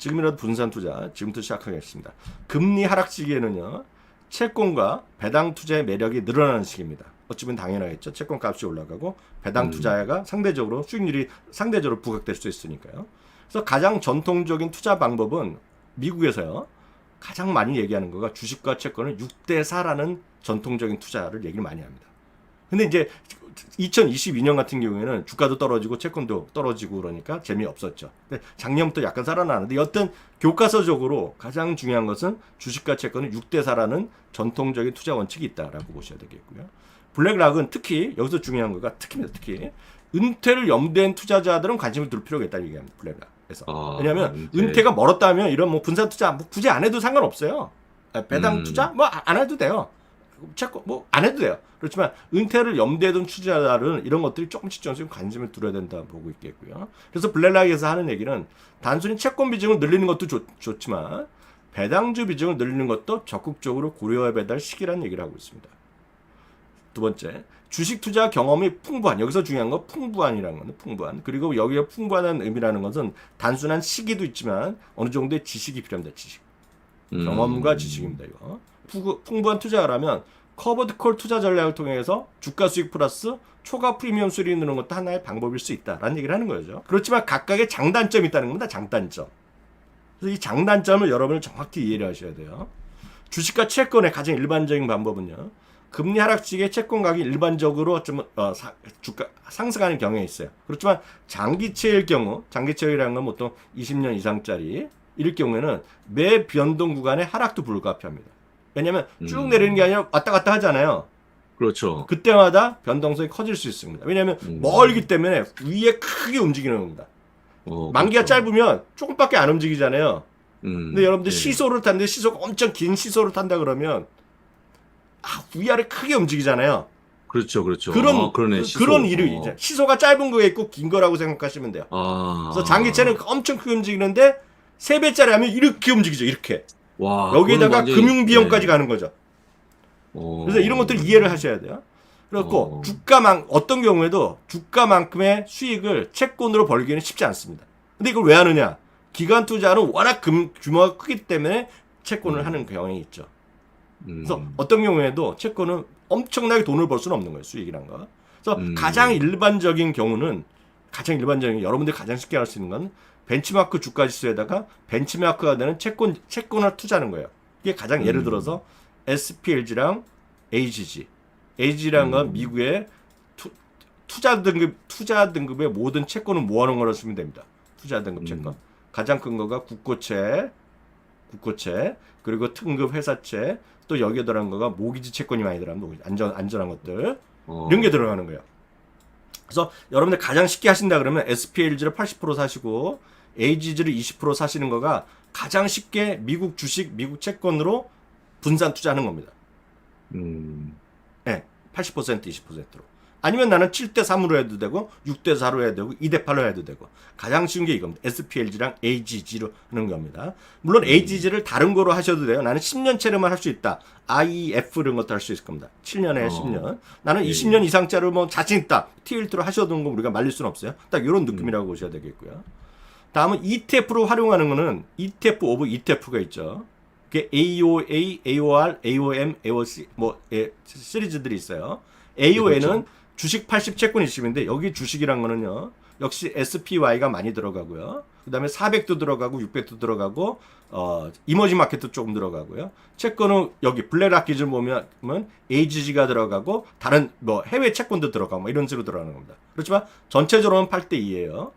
지금이라도 분산 투자 지금부터 시작하겠습니다. 금리 하락 시기에는요. 채권과 배당 투자의 매력이 늘어나는 시기입니다. 어찌보면 당연하겠죠. 채권 값이 올라가고 배당 음. 투자가 상대적으로 수익률이 상대적으로 부각될 수 있으니까요. 그래서 가장 전통적인 투자 방법은 미국에서요. 가장 많이 얘기하는 거가 주식과 채권을 6대 4라는 전통적인 투자를 얘기를 많이 합니다. 근데 이제 2022년 같은 경우에는 주가도 떨어지고 채권도 떨어지고 그러니까 재미없었죠. 근데 작년부터 약간 살아나는데 여튼 교과서적으로 가장 중요한 것은 주식과 채권은 6대 4라는 전통적인 투자 원칙이 있다라고 보셔야 되겠고요. 블랙락은 특히 여기서 중요한 거가 특히입니다. 특히 은퇴를 염두엔 투자자들은 관심을 둘 필요가 있다는 얘기합니다. 블랙락에서. 아, 왜냐하면 은퇴. 은퇴가 멀었다면 이런 뭐 분산 투자 뭐 굳이 안 해도 상관없어요. 아, 배당 음. 투자 뭐 안 해도 돼요. 채권 뭐안 해도 돼요. 그렇지만 은퇴를 염두에 둔 투자자들은 이런 것들이 조금씩 조금씩 관심을 두어야 된다 보고 있겠고요. 그래서 블랙락에서 하는 얘기는 단순히 채권 비중을 늘리는 것도 좋, 좋지만 배당주 비중을 늘리는 것도 적극적으로 고려해야 될 시기라는 얘기를 하고 있습니다. 두 번째, 주식 투자 경험이 풍부한 여기서 중요한 건 풍부한이라는 건데 풍부한 그리고 여기에 풍부한 의미라는 것은 단순한 시기도 있지만 어느 정도의 지식이 필요합니다. 지식. 음. 경험과 지식입니다. 이거 푸- 풍부한 투자를 하면 커버드 콜 투자 전략을 통해서 주가 수익 플러스 초과 프리미엄 수익이 느는 것도 하나의 방법일 수 있다라는 얘기를 하는 거죠. 그렇지만 각각의 장단점이 있다는 겁니다. 장단점. 그래서 이 장단점을 여러분은 정확히 이해를 하셔야 돼요. 주식과 채권의 가장 일반적인 방법은요. 금리 하락 시기에 채권 가격이 일반적으로 좀 어, 사- 주가 상승하는 경향이 있어요. 그렇지만 장기채일 경우, 장기채일이라는 건 보통 20년 이상짜리 이럴 경우에는 매 변동 구간에 하락도 불가피합니다. 왜냐하면 쭉 음. 내리는 게 아니라 왔다 갔다 하잖아요. 그렇죠. 그때마다 변동성이 커질 수 있습니다. 왜냐하면 음. 멀기 때문에 위에 크게 움직이는 겁니다. 어, 만기가 그렇죠. 짧으면 조금밖에 안 움직이잖아요. 음. 근데 여러분들 예. 시소를 탔는데 시소가 엄청 긴 시소를 탄다 그러면 아, 위아래 크게 움직이잖아요. 그렇죠, 그렇죠. 그런 어, 그러네. 시소. 그런 일이 어. 이제 시소가 짧은 거에 있고 긴 거라고 생각하시면 돼요. 아. 그래서 장기채는 엄청 크게 움직이는데 세 배짜리 하면 이렇게 움직이죠. 이렇게 와. 여기에다가 완전히- 금융 비용까지 네. 가는 거죠. 어. 그래서 이런 것들을 이해를 하셔야 돼요. 그렇고 어. 주가만 어떤 경우에도 주가만큼의 수익을 채권으로 벌기는 쉽지 않습니다. 근데 이걸 왜 하느냐? 기관 투자는 워낙 금, 규모가 크기 때문에 채권을 음. 하는 경향이 있죠. 음. 그래서 어떤 경우에도 채권은 엄청나게 돈을 벌 수는 없는 거예요. 수익이란 거. 그래서 음. 가장 일반적인 경우는 가장 일반적인 여러분들이 가장 쉽게 할 수 있는 건 벤치마크 주가 지수에다가 벤치마크가 되는 채권 채권을 투자하는 거예요. 이게 가장 예를 음. 들어서 SPLG랑 AGG. AGG라는 건 음. 미국의 투, 투자 등급 투자 등급의 모든 채권을 모아놓은 거라고 쓰면 됩니다. 투자 등급 음. 채권. 가장 큰 거가 국고채, 국고채, 그리고 특급 회사채, 또 여기에 들어간 거가 모기지 채권이 많이 들어갑니다. 모기지. 안전 안전한 것들. 어. 이런 게 들어가는 거예요. 그래서 여러분들 가장 쉽게 하신다 그러면 SPLG를 80% 사시고 AGG를 20% 사시는 거가 가장 쉽게 미국 주식, 미국 채권으로 분산 투자하는 겁니다. 음. 예. 80% 20%로. 아니면 나는 7대 3으로 해도 되고 6대 4로 해도 되고 2대 8로 해도 되고 가장 쉬운 게 이겁니다. SPLG랑 AGG로 하는 겁니다. 물론 AGG를 다른 거로 하셔도 돼요. 나는 10년째로만 할 수 있다. IF 이런 것도 할 수 있을 겁니다. 7년에 어. 10년. 나는 예, 20년 이상짜리 뭐 자신 있다. T1T로 하셔도 되는 거 우리가 말릴 수는 없어요. 딱 이런 느낌이라고 보셔야 되겠고요. 다음은 ETF로 활용하는 거는 ETF 오브 ETF가 있죠. 그게 AOA, AOR, AOM, AOC 뭐 예, 시리즈들이 있어요. AON은 그렇죠. 주식 80 채권 20인데 여기 주식이란 거는요. 역시 SPY가 많이 들어가고요. 그다음에 400도 들어가고 600도 들어가고 어 이머징 마켓도 조금 들어가고요. 채권은 여기 블랙락 기준 보면 AGG가 들어가고 다른 뭐 해외 채권도 들어가고 뭐 이런 식으로 들어가는 겁니다. 그렇지만 전체적으로는 8대 2예요.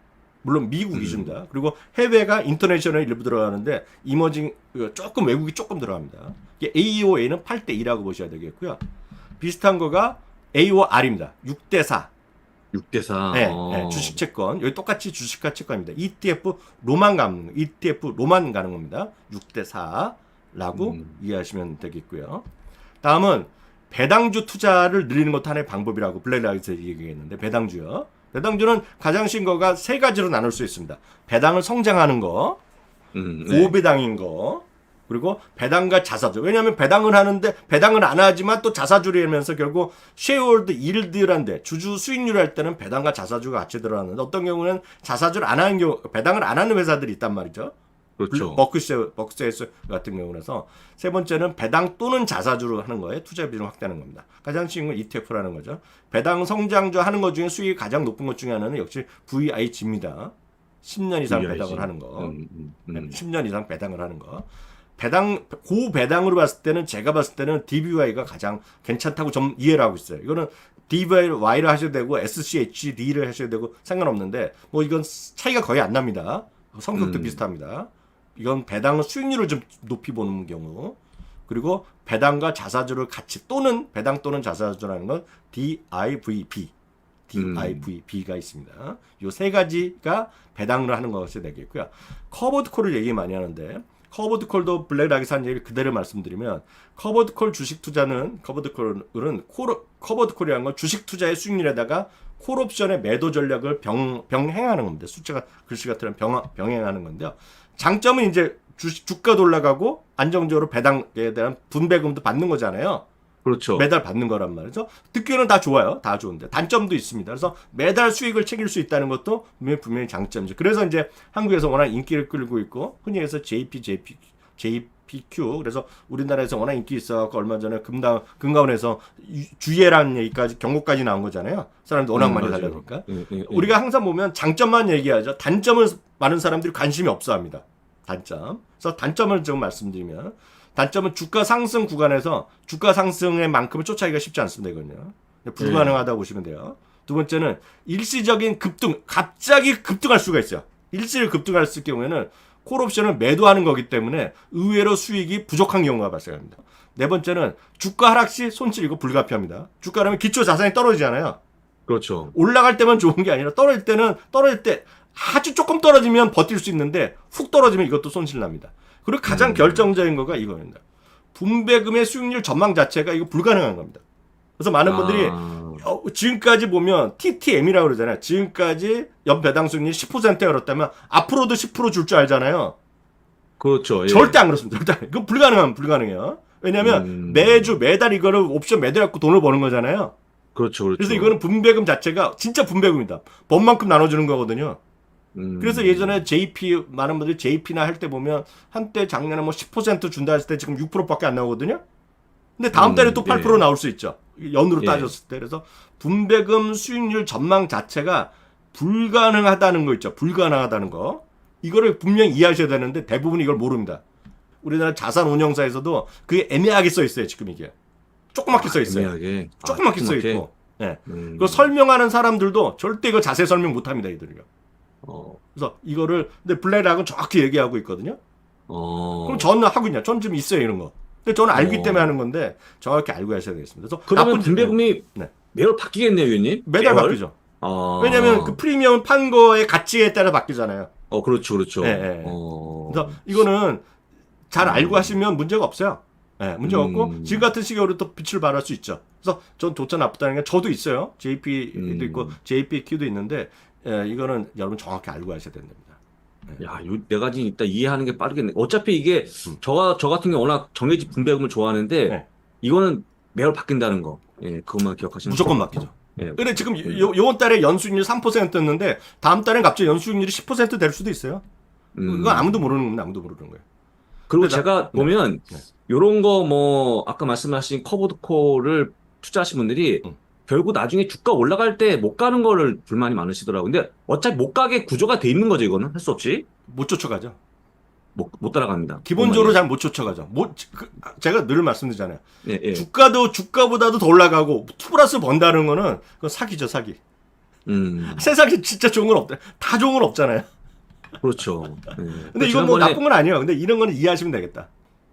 물론 미국 음. 위주입니다. 그리고 해외가 인터내셔널 일부 들어가는데 이머징 그 조금 외국이 조금 들어갑니다. 이게 AOA는 8대 2라고 보셔야 되겠고요. 비슷한 거가 AOR입니다. 6대 4. 6대 4. 네, 어. 네, 주식 채권. 여기 똑같이 주식과 채권입니다. ETF 로만 가는 ETF 로만 가는 겁니다. 6대 4라고 음. 이해하시면 되겠고요. 다음은 배당주 투자를 늘리는 것도 하나의 방법이라고 블랙라이트에서 얘기했는데 배당주요. 배당주는 가장 쉬운 거가 세 가지로 나눌 수 있습니다. 배당을 성장하는 거, 음. 네. 고배당인 거, 그리고 배당과 자사주. 왜냐하면 배당을 하는데 배당을 안 하지만 또 자사주를 하면서 결국 쉐어홀드 일드란데 주주 수익률 할 때는 배당과 자사주가 같이 들어가는데 어떤 경우는 자사주를 안 하는 경우 배당을 안 하는 회사들이 있단 말이죠. 그렇죠. 버크셔 버크셔 같은 경우라서 세 번째는 배당 또는 자사주로 하는 거에 투자 비중 확대하는 겁니다. 가장 쉬운 건 ETF라는 거죠. 배당 성장주 하는 것 중에 수익이 가장 높은 것 중에 하나는 역시 VIG입니다. 10년 이상 VIG. 배당을 하는 거. 음, 음, 음. 10년 이상 배당을 하는 거. 배당 고 배당으로 봤을 때는 제가 봤을 때는 DBY가 가장 괜찮다고 좀 이해를 하고 있어요. 이거는 DBY를 하셔도 되고 SCHD를 하셔도 되고 상관없는데 뭐 이건 차이가 거의 안 납니다. 성격도 음. 비슷합니다. 이건 배당 수익률을 좀 높이 보는 경우 그리고 배당과 자사주를 같이 또는 배당 또는 자사주라는 건 DIVB DIVB가 있습니다. 이세 가지가 배당을 하는 것이 되겠고요. 커버드 콜을 얘기 많이 하는데 커버드 콜도 블랙락에서 한 얘기를 그대로 말씀드리면 커버드 콜 주식 투자는 커버드 콜은 콜, 커버드 콜이라는 건 주식 투자의 수익률에다가 콜 옵션의 매도 전략을 병, 병행하는 겁니다. 숫자가 글씨 같은 병, 병행하는 건데요. 장점은 이제 주식 주가도 올라가고 안정적으로 배당에 대한 분배금도 받는 거잖아요. 그렇죠. 매달 받는 거란 말이죠. 듣기에는 다 좋아요. 다 좋은데 단점도 있습니다. 그래서 매달 수익을 챙길 수 있다는 것도 분명히, 분명히 장점이죠. 그래서 이제 한국에서 워낙 인기를 끌고 있고 흔히 해서 JP, JP, JPQ 그래서 우리나라에서 워낙 인기 있어갖고 얼마 전에 금당 금가원에서 유- 주의해라는 얘기까지 경고까지 나온 거잖아요. 사람들 워낙 음, 많이. 달라니까. 예, 예, 예. 우리가 항상 보면 장점만 얘기하죠. 단점을 많은 사람들이 관심이 없어합니다. 단점. 그래서 단점을 좀 말씀드리면 단점은 주가 상승 구간에서 주가 상승의 만큼을 쫓아가기가 쉽지 않습니다. 이거는요. 불가능하다 고 보시면 돼요. 두 번째는 일시적인 급등, 갑자기 급등할 수가 있어요. 일시를 급등할 수 경우에는 콜옵션을 매도하는 거기 때문에 의외로 수익이 부족한 경우가 발생합니다. 네 번째는 주가 하락 시 손실이고 불가피합니다. 주가라면 기초 자산이 떨어지잖아요. 그렇죠. 올라갈 때만 좋은 게 아니라 떨어질 때는 떨어질 때 아주 조금 떨어지면 버틸 수 있는데 훅 떨어지면 이것도 손실 납니다. 그리고 가장 음. 결정적인 거가 이거입니다. 분배금의 수익률 전망 자체가 이거 불가능한 겁니다. 그래서 많은 분들이 아, 어, 지금까지 보면 TTM이라고 그러잖아요. 지금까지 연배당 수익률이 10%가 그렇다면 앞으로도 10%줄 줄 알잖아요. 그렇죠. 예. 절대 안 그렇습니다. 절대 안. 이건 불가능한 불가능해요. 왜냐하면 음. 매주 매달 이거를 옵션 매도해갖고 돈을 버는 거잖아요. 그렇죠. 그렇죠. 그래서 이거는 분배금 자체가 진짜 분배금이다. 번만큼 나눠주는 거거든요. 음. 그래서 예전에 JP 많은 분들이 JP나 할 때 보면 한때 작년에 뭐 10% 준다 했을 때 지금 6%밖에 안 나오거든요. 근데 다음 음, 달에 또8% 예. 나올 수 있죠. 연으로 예. 따졌을 때 그래서 분배금 수익률 전망 자체가 불가능하다는 거 있죠. 불가능하다는 거. 이거를 분명히 이해하셔야 되는데 대부분 이걸 모릅니다. 우리나라 자산 운용사에서도 그게 애매하게 써 있어요. 지금 이게 조그맣게 써 있어요. 애매하게. 아, 조그맣게 써 조그맣게? 있고. 예. 음. 그 설명하는 사람들도 절대 이거 자세히 설명 못 합니다, 이들이요. 어. 그래서 이거를 근데 블랙락은 정확히 얘기하고 있거든요. 어. 그럼 저는 하고 있냐? 저는 지금 있어요 이런 거. 근데 저는 알기 어. 때문에 하는 건데 정확히 알고 하셔야 되겠습니다. 그래서 그러면 나쁜- 분배금이 네. 매월 바뀌겠네요, 위원님? 매달 매월? 바뀌죠. 아. 왜냐하면 그 프리미엄 판 거의 가치에 따라 바뀌잖아요. 어, 그렇죠, 그렇죠. 예, 예. 어. 그래서 이거는 잘 음. 알고 하시면 문제가 없어요. 예, 문제가 음. 없고 지금 같은 시기로 또 빛을 발할 수 있죠. 그래서 전 좋다 나쁘다는 게 저도 있어요. JP도 음. 있고 JPQ도 있는데 예, 이거는 여러분 정확히 알고 하셔야 됩니다. 야, 요 네 가지 일단 이해하는 게 빠르겠네. 어차피 이게 음. 저, 저 같은 경우 워낙 정해진 분배금을 좋아하는데 네. 이거는 매월 바뀐다는 거. 예, 그것만 기억하시면 무조건. 바뀌죠. 예. 근데 지금 요, 요번 달에 연수익률 3%였는데 다음 달엔 갑자기 연수익률이 10%될 수도 있어요. 음. 이건 아무도 모르는 겁니다. 아무도 모르는 거예요. 그리고 근데 나- 제가 보면 네. 요런 거 뭐 아까 말씀하신 커버드 콜을 투자하신 분들이 음. 결국 나중에 주가 올라갈 때 못 가는 거를 불만이 많으시더라고요. 근데 어차피 못 가게 구조가 돼 있는 거죠, 이거는 할 수 없이 못 쫓아가죠. 못, 못 따라갑니다. 기본적으로 잘 못 쫓아가죠. 못, 그, 제가 늘 말씀드리잖아요. 예, 예. 주가도 주가보다도 더 올라가고 플러스 번다는 거는 그건 사기죠, 사기. 음, 세상에 진짜 좋은 건 없다. 다 좋은 건 없잖아요. 그렇죠. 예. 근데 이건 뭐 지난번에 나쁜 건 아니에요. 근데 이런 거는 이해하시면 되겠다.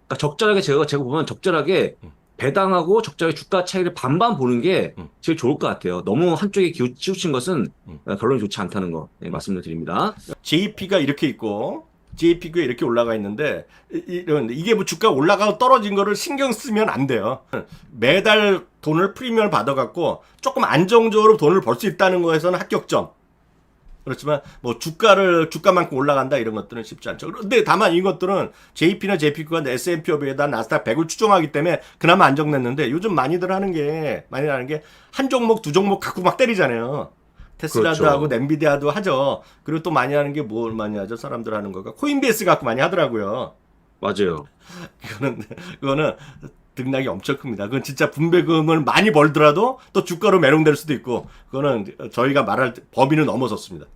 그러니까 적절하게 제가 제가 보면 적절하게 음. 배당하고 적절하게 주가 차이를 반반 보는 게 음. 제일 좋을 것 같아요. 너무 한쪽에 기우, 치우친 것은 음. 결론이 좋지 않다는 거 예, 말씀을 드립니다. JP가 이렇게 있고 JP가 이렇게 올라가 있는데 이- 이런 이게 뭐 주가 올라가고 떨어진 거를 신경 쓰면 안 돼요. 매달 돈을 프리미엄을 받아갖고 조금 안정적으로 돈을 벌 수 있다는 거에서는 합격점. 그렇지만 뭐 주가를 주가만큼 올라간다 이런 것들은 쉽지 않죠. 그런데 다만 이것들은 JP나 JP가 S&P 500에다 나스닥 100을 추종하기 때문에 그나마 안정됐는데 요즘 많이들 하는 게 많이 하는 게 한 종목 두 종목 갖고 막 때리잖아요. 테슬라도 그렇죠. 하고 엔비디아도 하죠. 그리고 또 많이 하는 게 뭘 많이 하죠? 사람들 하는 거가 코인베이스 갖고 많이 하더라고요. 맞아요. 그거는 그거는 등락이 엄청 큽니다. 그건 진짜 분배금을 많이 벌더라도 또 주가로 매롱될 수도 있고 그거는 저희가 말할 때 범위는 넘어섰습니다.